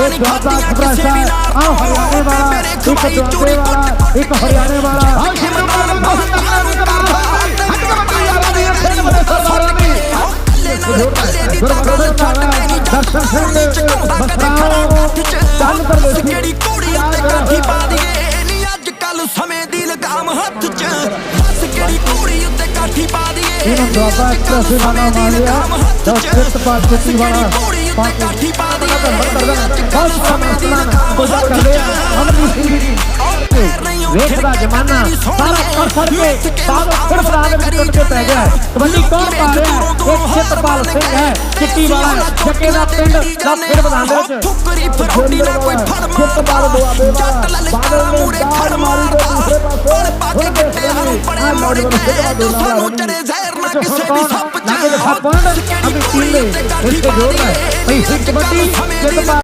ਇੱਕ ਦੁਆਬਾ ਐਕਸਪ੍ਰੈਸ ਹੈ ਆਹ ਹਰਿਆਣੇ ਵਾਲਾ ਇੱਕ ਦੁਆਬੇ ਵਾਲਾ ਇੱਕ ਹਰਿਆਣੇ ਵਾਲਾ ਆਹ ਸ਼ਿਮਰ ਵਾਲਾ ਬਹੁਤ ਤਕੜਾ ਵੀ ਕਮਾਲ ਹੱਟ ਕਬੱਡੀ ਵਾਲਾ ਵੀ ਫਿਰ ਬੜੇ ਸਰਦਾਰਾਂ ਦੀ ਗੁਰਬਖਸ਼ ਸਾਹਿਬ ਦਰਸ਼ਨ ਸਿੰਘ ਬਸਰਾਓ ਚੱਲ ਪ੍ਰਦੇਸ਼ੀ ਕਿਹੜੀ ਕੁੜੀ ਉੱਤੇ ਕਾਠੀ ਪਾ ਦਈਏ ਨੀ ਅੱਜ ਕੱਲ ਸਮੇਂ ਦੀ ਲਗਾਮ ਹੱਥ 'ਚ ਬਸ ਕਿਹੜੀ ਕੁੜੀ ਉੱਤੇ ਕਾਠੀ ਪਾ ਦਈਏ ਇਹਨਾਂ ਦੁਆਬਾ ਐਕਸਪ੍ਰੈਸ ਵਾਲਾ ਮਾਲਿਆ ਦਸ ਫਿੱਟ ਪਾਸ ਚਿੱਟੀ ਵਾਲਾ ਪਾਸ ਕਾਠੀ ਪਾ ਬੜਾ ਧੰਬਰ ਦਈਏ गुजर कर रेत का जमाना सारा कसर पे सारा सिर्फ़ रात में टूट के पै गया कबड्डी कौन पा रहा है? एक क्षेत्रपाल सिंह है चिट्टी वाला जके दा पिंड दा सिर बना दे ठुकरी फरौड़ी ना कोई फरमा क्षेत्रपाल दुआ दे जट ललकारा मूरे फर मार पर पक कट्टे हाँ? पड़े मोड़ी पे तू सानू चढ़े जहर ना अच्छा, किसे भी सप जा अभी टीम ने इसको जोड़ना है। भाई कबड्डी क्षेत्रपाल